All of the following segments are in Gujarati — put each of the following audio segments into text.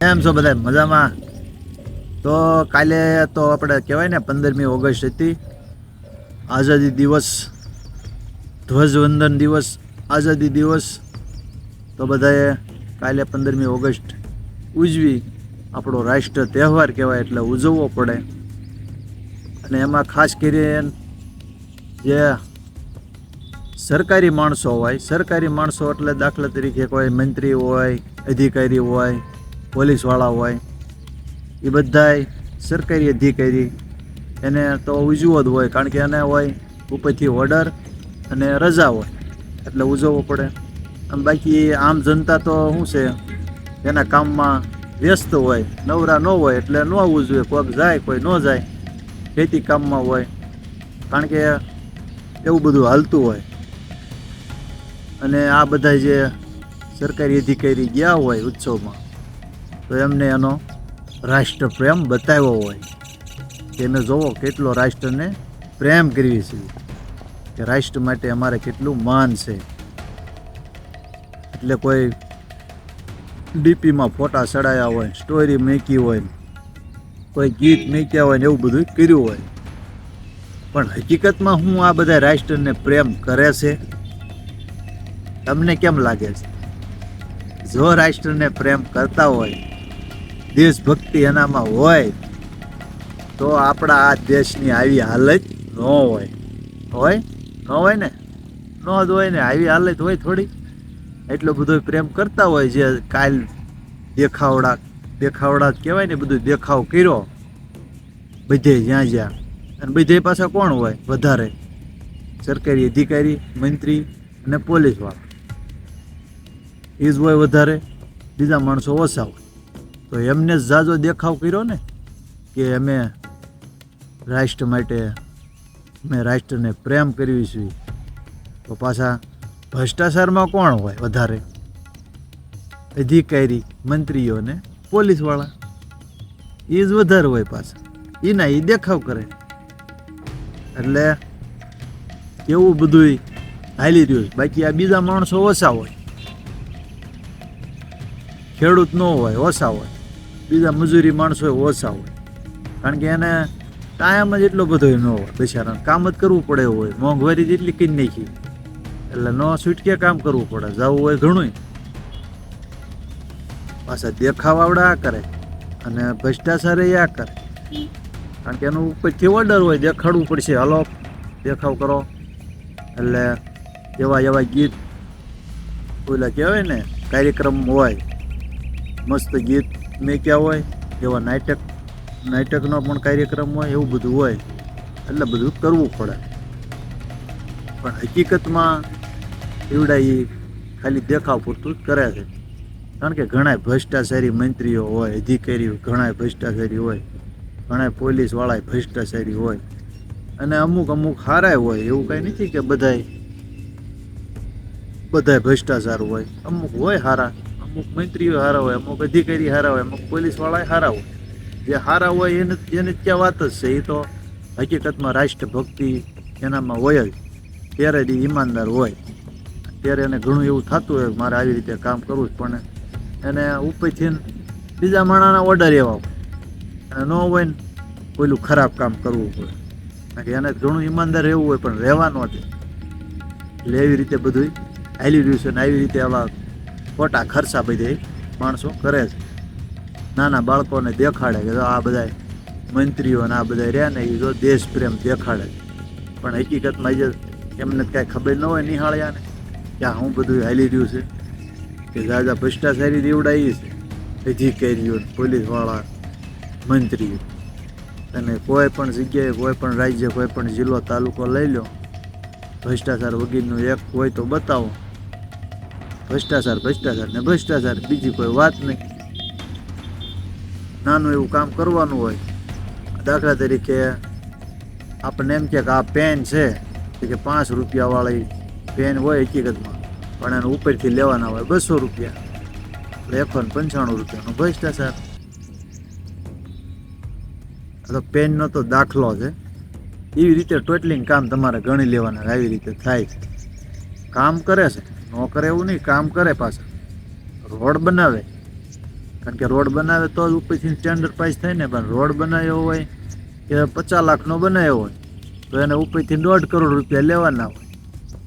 એમ છો બધા મજામાં? તો કાલે તો આપણે કહેવાય ને પંદરમી ઓગસ્ટ હતી. આઝાદી દિવસ, ધ્વજવંદન દિવસ, આઝાદી દિવસ. તો બધાએ કાલે પંદરમી ઓગસ્ટ ઉજવી. આપણો રાષ્ટ્ર તહેવાર કહેવાય એટલે ઉજવવો પડે. અને એમાં ખાસ કરીને જે સરકારી માણસો હોય, સરકારી માણસો એટલે દાખલા તરીકે કોઈ મંત્રી હોય, અધિકારી હોય પોલીસવાળા હોય, એ બધાય સરકારી અધિકારી એને તો ઉજવો જ હોય, કારણ કે એને હોય ઉપરથી ઓર્ડર અને રજા હોય, એટલે ઉજવવો પડે. આમ બાકી આમ જનતા તો શું છે, એના કામમાં વ્યસ્ત હોય, નવરા ન હોય, એટલે ન ઉજવે. કોઈક જાય, કોઈ ન જાય, ખેતી કામમાં હોય, કારણ કે એવું બધું હાલતું હોય. અને આ બધા જે સરકારી અધિકારી ગયા હોય ઉત્સવમાં તો એમને એનો રાષ્ટ્રપ્રેમ બતાવ્યો હોય. તેને જોવો કેટલો રાષ્ટ્રને પ્રેમ કરવી છે કે રાષ્ટ્ર માટે અમારે કેટલું માન છે. એટલે કોઈ ડીપીમાં ફોટા ચડાયા હોય, સ્ટોરી મૂકી હોય, કોઈ ગીત મૂક્યા હોય ને એવું બધું કર્યું હોય. પણ હકીકતમાં હું આ બધા રાષ્ટ્રને પ્રેમ કરે છે? તમને કેમ લાગે છે? જો રાષ્ટ્રને પ્રેમ કરતા હોય દેશભક્તિ એનામાં હોય, તો આપણા આ દેશની આવી હાલત ન હોય. હોય? ન હોય ને? ન જ હોય ને? આવી હાલત હોય થોડી. એટલો બધો પ્રેમ કરતા હોય જે કાલ દેખાવડા દેખાવડા કહેવાય ને, બધું દેખાવ કર્યો. બધે જ્યાં જ્યાં. અને બધે પાછા કોણ હોય? વધારે. સરકારી અધિકારી, મંત્રી અને પોલીસવાળા એ જ હોય વધારે. બીજા માણસો ઓછા હોય. તો એમને જ ઝાઝો દેખાવ કર્યો ને કે અમે રાષ્ટ્ર માટે, અમે રાષ્ટ્રને પ્રેમ કરવી છીએ તો પાછા ભ્રષ્ટાચારમાં કોણ હોય વધારે? અધિકારી મંત્રીઓને પોલીસવાળા? એ જ વધારે હોય પાછા. એના એ દેખાવ કરે. એટલે એવું બધું હાલી રહ્યું છે. બાકી આ બીજા માણસો ઓછા હોય. ખેડૂત ન હોય, ઓછા હોય. બીજા મજૂરી માણસો ઓછા હોય. કારણ કે એને ટાઈમ જ એટલો બધો ન હોય બિચારાને કામ જ કરવું પડે હોય. મોંઘવારી જેટલી કઈ નાખી એટલે ન છૂટકે કામ કરવું પડે. જવું હોય ઘણું પાછા દેખાવાવડા આ કરે. અને ભ્રષ્ટાચાર એ આ કરે. કારણ કે એનું ઉપરથી ઓર્ડર હોય દેખાડવું પડશે. હલો, દેખાવ કરો. એટલે એવા એવા ગીત. ઓલા કહેવાય ને, કાર્યક્રમ હોય. મસ્ત ગીત. મેક્યા હોય, એવા નાટક, નાટકનો પણ કાર્યક્રમ હોય, એવું બધું હોય, એટલે બધું કરવું પડે. પણ હકીકતમાં એવડા એ ખાલી દેખાવ પૂરતું જ કરે છે. કારણ કે ઘણા ભ્રષ્ટાચારી મંત્રીઓ હોય, અધિકારીઓ ઘણા ભ્રષ્ટાચારી હોય ઘણા પોલીસવાળા ભ્રષ્ટાચારી હોય, અને અમુક અમુક હારાય હોય, એવું કાંઈ નથી કે બધાય બધાય ભ્રષ્ટાચાર હોય, અમુક હોય હારા. અમુક મંત્રીઓ હારા હોય અમુક અધિકારી હારા હોય અમુક પોલીસવાળા હારા હોય જે હારા હોય એને એને ક્યાં વાત જ છે. એ તો હકીકતમાં રાષ્ટ્રભક્તિ એનામાં હોય જ. ત્યારે જ ઈમાનદાર હોય. ત્યારે એને ઘણું એવું થતું હોય મારે આવી રીતે કામ કરવું જ પણ એને ઉપરથી બીજા માણાના ઓર્ડર એવા અને ન હોય ને પેલું ખરાબ કામ કરવું પડે કારણ કે એને ઘણું ઈમાનદાર રહેવું હોય, પણ રહેવાનો હતું એટલે એવી રીતે બધું હાલી રહ્યું છે ને આવી રીતે આવા ખોટા ખર્ચા બધે માણસો કરે છે. નાના બાળકોને દેખાડે કે આ બધા મંત્રીઓને આ બધા રહ્યા ને એ જો દેશ પ્રેમ દેખાડે. પણ હકીકતમાં જે એમને કાંઈ ખબર ન હોય નિહાળ્યાને, કે આ હું બધું હાલી રહ્યું છે? કે દાદા ભ્રષ્ટાચારી દેવડાવી છે? અધિકારીઓ, પોલીસવાળા, મંત્રીઓ. અને કોઈ પણ જગ્યાએ, કોઈ પણ રાજ્ય, કોઈ પણ જિલ્લો, તાલુકો લઈ લો, ભ્રષ્ટાચાર વગેરેનું એક હોય તો બતાવો. ભ્રષ્ટાચાર ભ્રષ્ટાચાર ને ભ્રષ્ટાચાર, બીજી કોઈ વાત નહીં. નાનું એવું કામ કરવાનું હોય. દાખલા તરીકે આપણને એમ કે આ પેન છે કે પાંચ રૂપિયાવાળી પેન હોય હકીકતમાં, પણ એને ઉપરથી લેવાના હોય બસો રૂપિયા. એકસો ને પંચાણું રૂપિયાનો ભ્રષ્ટાચાર. તો પેનનો તો દાખલો છે. એવી રીતે ટોટલિંગ કામ તમારે ગણી લેવાના, આવી રીતે થાય. કામ કરે છે. ન કરે એવું નહીં, કામ કરે પાછા. રોડ બનાવે. કારણ કે રોડ બનાવે તો જ ઉપરથી સ્ટેન્ડર્ડ પ્રાઇસ થાય ને, પણ રોડ બનાવ્યો હોય કે પચાસ લાખનો બનાવ્યો હોય, તો એને ઉપરથી દોઢ કરોડ રૂપિયા લેવાના હોય.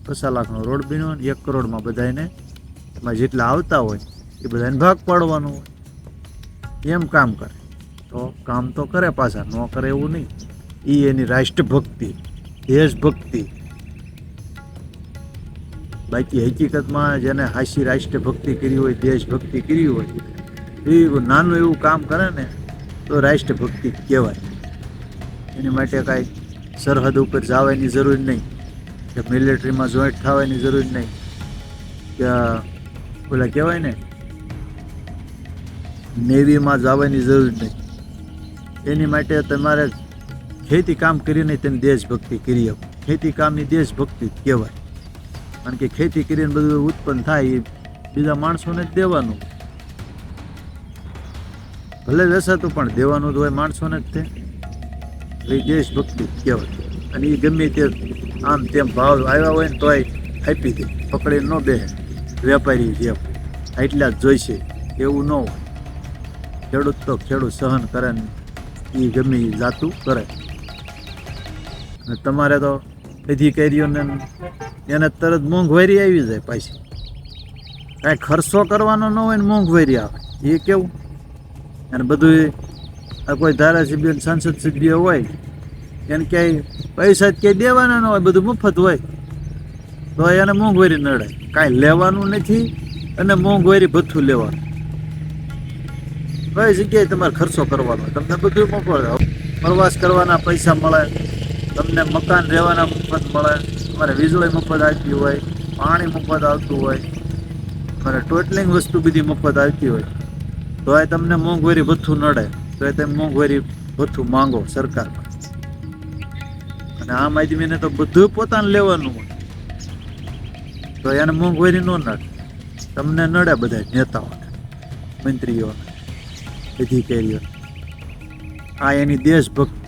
પચાસ લાખનો રોડ બન્યો ને, એક કરોડમાં બધાને એમાં જેટલા આવતા હોય, એ બધાને ભાગ પાડવાનો હોય. એમ કામ કરે. તો કામ તો કરે પાછા, ન કરે એવું નહીં. એ એની રાષ્ટ્રભક્તિ, દેશભક્તિ. બાકી હકીકતમાં જેને હાસી રાષ્ટ્રભક્તિ કરી હોય, દેશભક્તિ કરી હોય, એ નાનું એવું કામ કરે ને, તો રાષ્ટ્રભક્તિ કહેવાય. એની માટે કાંઈ સરહદ ઉપર જવાની જરૂર નહીં, કે મિલિટરીમાં જોઈન્ટ થવાની જરૂર નહીં, કે ઓલા કહેવાય ને, નેવીમાં જવાની જરૂર નહીં. એની માટે તમારે ખેતી કામ કરીને તેની દેશભક્તિ કરી આપો. ખેતી કામની દેશભક્તિ કહેવાય. કારણ કે ખેતી કરીને બધું ઉત્પન્ન થાય એ બીજા માણસોને જ દેવાનું. ભલે વેસાતું પણ દેવાનું તો હોય માણસોને જ તે. દેશભક્તિ કહેવાય. અને એ ગમે તે આમ તેમ ભાવ આવ્યા હોય ને તોય આપી દે. પકડીને ન બે વેપારી જેમ એટલા જ જોઈશે એવું ન હોય. ખેડૂત તો ખેડૂત સહન કરે ને એ ગમે એ જાતું કરે. અને તમારે તો અધિકારીઓને એને તરત મોંઘવારી આવી જાય પાછી. કાંઈ ખર્ચો કરવાનો ન હોય ને મોંઘવારી આવે. એ કેવું? અને બધું કોઈ ધારાસભ્ય સાંસદ સભ્ય હોય, એને ક્યાંય પૈસા જ ક્યાંય દેવાના ન હોય, બધું મફત હોય. તો એને મોંઘવારી નડે. કાંઈ લેવાનું નથી અને મોંઘવારી ભથ્થું લેવાનું. કઈ જગ્યાએ તમારે ખર્ચો કરવાનો તમને બધું મફત પ્રવાસ કરવાના પૈસા મળે, તમને મકાન રહેવાના મફત મળે. તમારે વીજળી મફત આવતી હોય, પાણી મફત આવતું હોય તમારે ટોટલિંગ વસ્તુ બધી મફત આવતી હોય. તો એ તમને મોંઘવારી ભથ્થું નડે, તો એ તમે મોંઘવારી ભથ્થું માંગો સરકારમાં. અને આમ આદમીને તો બધું પોતાને લેવાનું હોય. તો એને મોંઘવારી ન નડે. તમને નડે બધા નેતાઓને, મંત્રીઓને અધિકારીઓ આ એની દેશભક્તિ.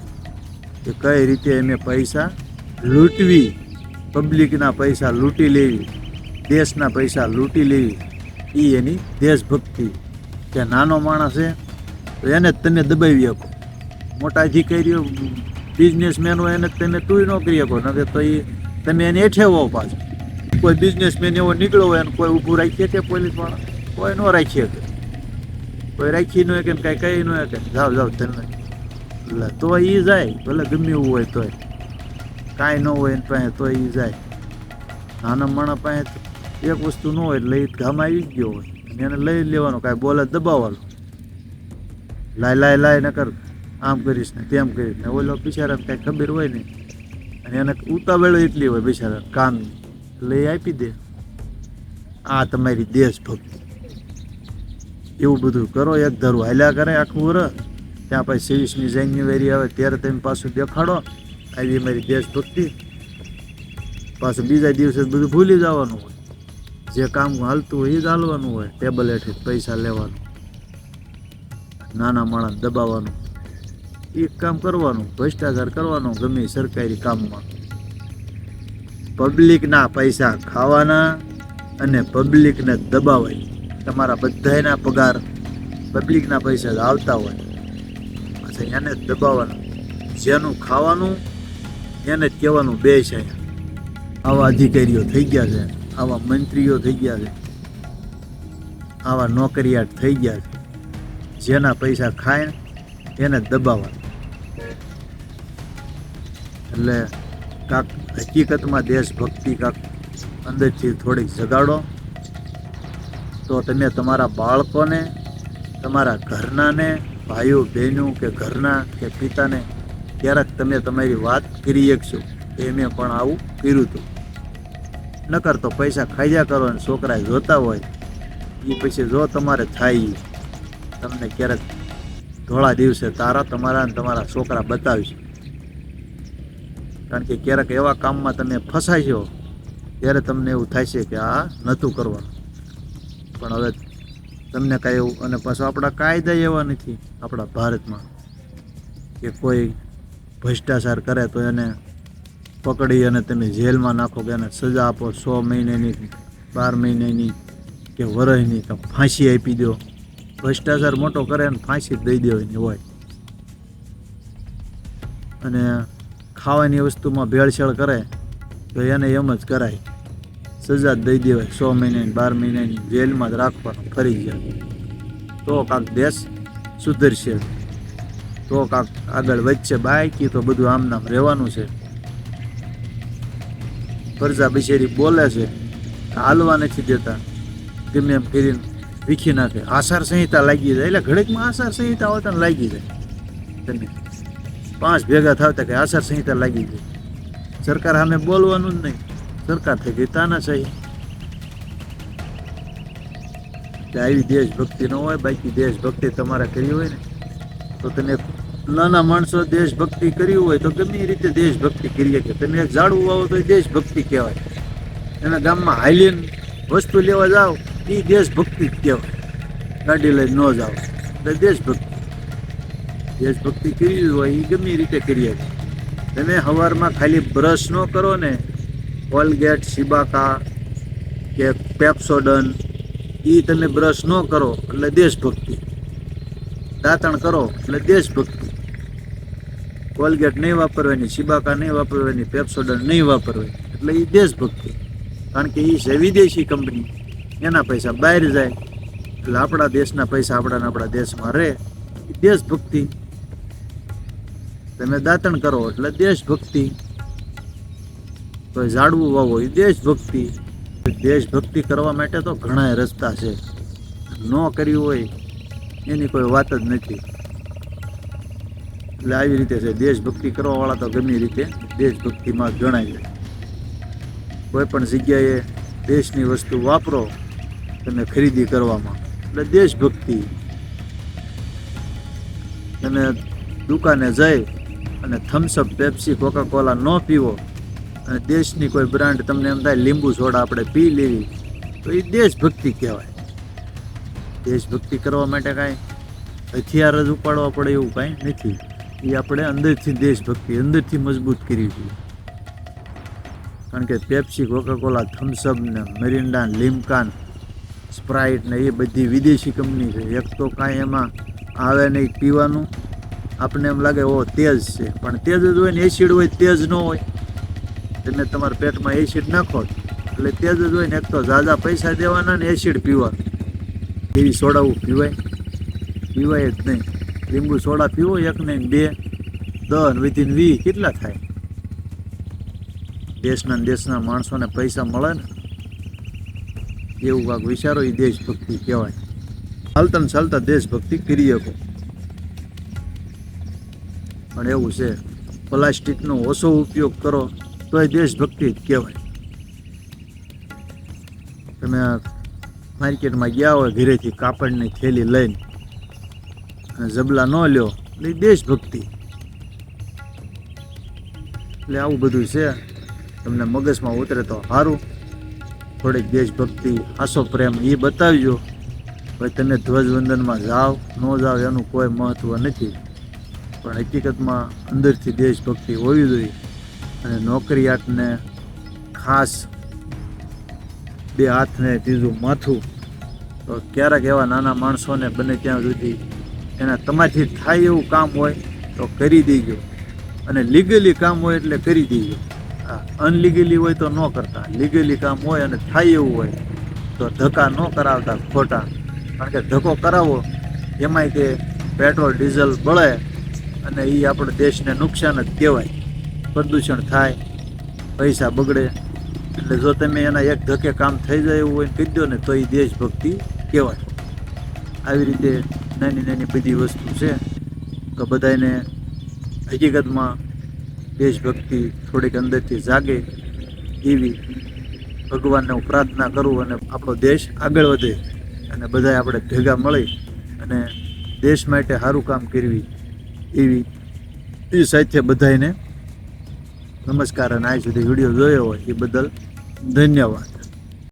કે કઈ રીતે એમે પૈસા લૂંટવી? પબ્લિકના પૈસા લૂંટી લેવી, દેશના પૈસા લૂંટી લેવી એ એની દેશભક્તિ કે નાનો માણસ છે, તો એને જ તમે દબાવી શકો મોટા અધિકારીઓ બિઝનેસમેન હોય એને તમે તું ન કરી શકો નકર તો એ તમે એને એઠેવો પાછો. કોઈ બિઝનેસમેન એવો નીકળ્યો હોય અને કોઈ ઊભું રાખીએ કે પોલીસવાળા કોઈ ન રાખીએ કે કોઈ રાખી ન કે કાંઈ કહી ન કે જાઓ જાઓ તમે એટલે તો એ જાય, ભલે ગમે એવું હોય તોય. કાંઈ ન હોય એની પાસે, તો એ જાય. નાના માણસ પાસે એક વસ્તુ ન હોય એટલે એ ગામ આવી ગયો હોય. અને એને લઈ લેવાનો, કાંઈ બોલે દબાવવાનો. લાય લાય લાય ન કર આમ કરીશ ને તેમ કરીશ ને. ઓલો બિચારા કાંઈ ખબર હોય નહીં. અને એને ઉતાવળ એટલી હોય બિચારા કામ. એ આપી દે. આ તમારી દેશભક્તિ. એવું બધું કરો, એક ધરું હાલ્યા કરે આખું વર ત્યાં પછી છવ્વીસમી જાન્યુઆરી આવે, ત્યારે તમે પાછું દેખાડો. આવી અમારી દેશભક્તિ પાછું બીજા દિવસે બધું ભૂલી જવાનું હોય. જે કામ હાલતું હોય એ જ હાલવાનું હોય. ટેબલ હેઠે પૈસા લેવાનું. નાના માણસ દબાવવાનું. એ કામ કરવાનું. ભ્રષ્ટાચાર કરવાનો ગમે સરકારી કામમાં. પબ્લિકના પૈસા ખાવાના અને પબ્લિકને દબાવાય તમારા બધાના પગાર પબ્લિકના પૈસા આવતા હોય. પછી એને દબાવવાના. જેનું ખાવાનું એને જ કહેવાનું બે છે. આવા અધિકારીઓ થઈ ગયા છે, આવા મંત્રીઓ થઈ ગયા છે, આવા નોકરિયાત થઈ ગયા છે. જેના પૈસા ખાય, એને દબાવવા એટલે કાંક હકીકતમાં દેશભક્તિ કાંક અંદરથી થોડીક જગાડો. તો તમે તમારા બાળકોને, તમારા ઘરનાને ભાઈઓ બહેનો કે ઘરના કે પિતાને ક્યારેક તમે તમારી વાત કરી શકશો એ મેં પણ આવું કર્યું હતું. નકર તો પૈસા ખાઈજા કરો અને છોકરા જોતા હોય એ પછી જો તમારે થાય તમને ક્યારેક ધોળા દિવસે તારા, તમારા અને તમારા છોકરા બતાવશે. કારણ કે ક્યારેક એવા કામમાં તમે ફસાશો, ત્યારે તમને એવું થાય છે કે આ નહોતું કરવાનું. પણ હવે તમને કાંઈ એવું, અને પાછું આપણા કાયદા એવા નથી, આપણા ભારતમાં, કે કોઈ ભ્રષ્ટાચાર કરે તો એને પકડી અને તમે જેલમાં નાખો કે એને સજા આપો. સો મહિનાની, બાર મહિનાની કે વરસની કે ફાંસી આપી દો. ભ્રષ્ટાચાર મોટો કરે અને ફાંસી દઈ દેવાની હોય. અને ખાવાની વસ્તુમાં ભેળસેળ કરે તો એને એમ જ કરાય. સજા દઈ દેવાય. સો મહિનાની, બાર મહિનાની જેલમાં જ રાખવાનું ફરી જાય તો કાંક દેશ સુધરશે. તો કાંક આગળ વધશે બાકી તો બધું આમ નામ રહેવાનું છે. ફરજા બિશેરી બોલે છે હાલવા નથી દેતા. ગમે એમ કરીને વીખી નાખે. આસાર સંહિતા લાગી જાય. એટલે ઘડીકમાં આસાર સંહિતા હોય તને લાગી જાય. તમે પાંચ ભેગા થતા કે આસાર સંહિતા લાગી જાય સરકાર સામે બોલવાનું જ નહીં. સરકાર થઈ ગઈ તાનાશાહી. આવી દેશભક્તિ ન હોય, બાકી દેશભક્તિ તમારે કરી હોય ને તો તમે નાના માણસો દેશભક્તિ કરી હોય તો ગમે એ રીતે દેશભક્તિ કરીએ કે તમે એક ઝાડવું વાવો તો એ દેશભક્તિ કહેવાય. એના ગામમાં હાલીને વસ્તુ લેવા જાઓ એ દેશભક્તિ જ કહેવાય. ગાડી લઈને ન જાઓ, એટલે દેશભક્તિ. દેશભક્તિ કરી હોય એ ગમે એ રીતે કરીએ. તમે સવારમાં ખાલી બ્રશ ન કરો ને, કોલગેટ, સિબાકા કે પેપ્સોડન એ તમે બ્રશ ન કરો, એટલે દેશભક્તિ. દાંતણ કરો એટલે દેશભક્તિ. કોલગેટ નહીં વાપરવાની સિબાકા નહીં વાપરવાની પેપ્સોડન નહીં વાપરવાની, એટલે એ દેશભક્તિ. કારણ કે એ છે વિદેશી કંપની. એના પૈસા બહાર જાય. એટલે આપણા દેશના પૈસા આપણા આપણા દેશમાં રહે. એ દેશભક્તિ. તમે દાંતણ કરો એટલે દેશભક્તિ. તો ઝાડવું વાવો એ દેશભક્તિ. દેશભક્તિ કરવા માટે તો ઘણા રસ્તા છે. ન કર્યું હોય એની કોઈ વાત જ નથી. એટલે આવી રીતે છે. દેશભક્તિ કરવા વાળા તો ગમે રીતે દેશભક્તિમાં ગણાય કોઈ પણ જગ્યાએ દેશની વસ્તુ વાપરો તમે ખરીદી કરવામાં. એટલે દેશભક્તિ. તમે દુકાને જઈ અને થમ્સઅપ પેપ્સી કોકાકોલા ન પીવો અને દેશની કોઈ બ્રાન્ડ તમને એમ થાય લીંબુ સોડા આપણે પી લેવી, તો એ દેશભક્તિ કહેવાય. દેશભક્તિ કરવા માટે કાંઈ હથિયાર જ ઉપાડવા પડે એવું કાંઈ નથી. એ આપણે અંદરથી દેશભક્તિ અંદરથી મજબૂત કરી જોઈએ કારણ કે પેપ્સી, કોકાકોલા થમ્સઅપ ને મેરિન્ડા લીમકાન, સ્પ્રાઇટ ને એ બધી વિદેશી કંપની છે. એક તો કાંઈ એમાં આવે નહીં પીવાનું. આપણને એમ લાગે ઓ તેજ છે. પણ તેજ જ હોય ને એસિડ હોય, તેજ ન હોય તમે તમારા પેટમાં એસિડ નાખો. એટલે તેજ જ હોય ને એક તો ઝાઝા પૈસા દેવાના ને એસિડ પીવાનું. એવી સોડાઓ પીવાય? પીવાય જ નહીં. લીંબુ સોડા પીવો, એક નહીં બે. દસ વિધિન વી કેટલા થાય? દેશના દેશના માણસોને પૈસા મળે ને? એવું કાંક વિચારો એ દેશભક્તિ કહેવાય. ચાલતા ને ચાલતા દેશભક્તિ કરી શકો. પણ એવું છે, પ્લાસ્ટિકનો ઓછો ઉપયોગ કરો તો એ દેશભક્તિ જ કહેવાય. તમે માર્કેટમાં ગયા હોય, ઘરેથી કાપડની થેલી લઈને. અને જબલા ન લ્યો, એટલે દેશભક્તિ. એટલે આવું બધું છે. તમને મગજમાં ઉતરે તો સારું થોડીક દેશભક્તિ આસો પ્રેમ એ બતાવજો. ભાઈ તમે ધ્વજવંદનમાં જાઓ ન જાઓ એનું કોઈ મહત્ત્વ નથી. પણ હકીકતમાં અંદરથી દેશભક્તિ હોવી જોઈએ. અને નોકરિયાતને ખાસ બે હાથને ત્રીજું માથું, તો ક્યારેક એવા નાના માણસોને બને ત્યાં સુધી એના તમારાથી થાય એવું કામ હોય તો કરી દેજો. અને લીગલી કામ હોય એટલે કરી દેજો. અનલીગલી હોય તો ન કરતા. લીગલી કામ હોય અને થાય એવું હોય તો ધક્કા ન કરાવતા ખોટા. કારણ કે ધક્કો કરાવો, એમાંય તે પેટ્રોલ, ડીઝલ બળે અને એ આપણે દેશને નુકસાન જ કહેવાય. પ્રદૂષણ થાય, પૈસા બગડે એટલે જો તમે એના એક ધકે કામ થઈ જાય એવું હોય કહી દો ને, તો એ દેશભક્તિ કહેવાય. આવી રીતે નાની નાની બધી વસ્તુ છે. તો બધાને હકીકતમાં દેશભક્તિ થોડીક અંદરથી જાગે એવી ભગવાનને હું પ્રાર્થના કરું અને આપણો દેશ આગળ વધે અને બધાય આપણે ભેગા મળી અને દેશ માટે સારું કામ કરવી એવી એ સાથે બધાને નમસ્કાર અને આ સુધી વીડિયો જોયો હોય એ બદલ ધન્યવાદ.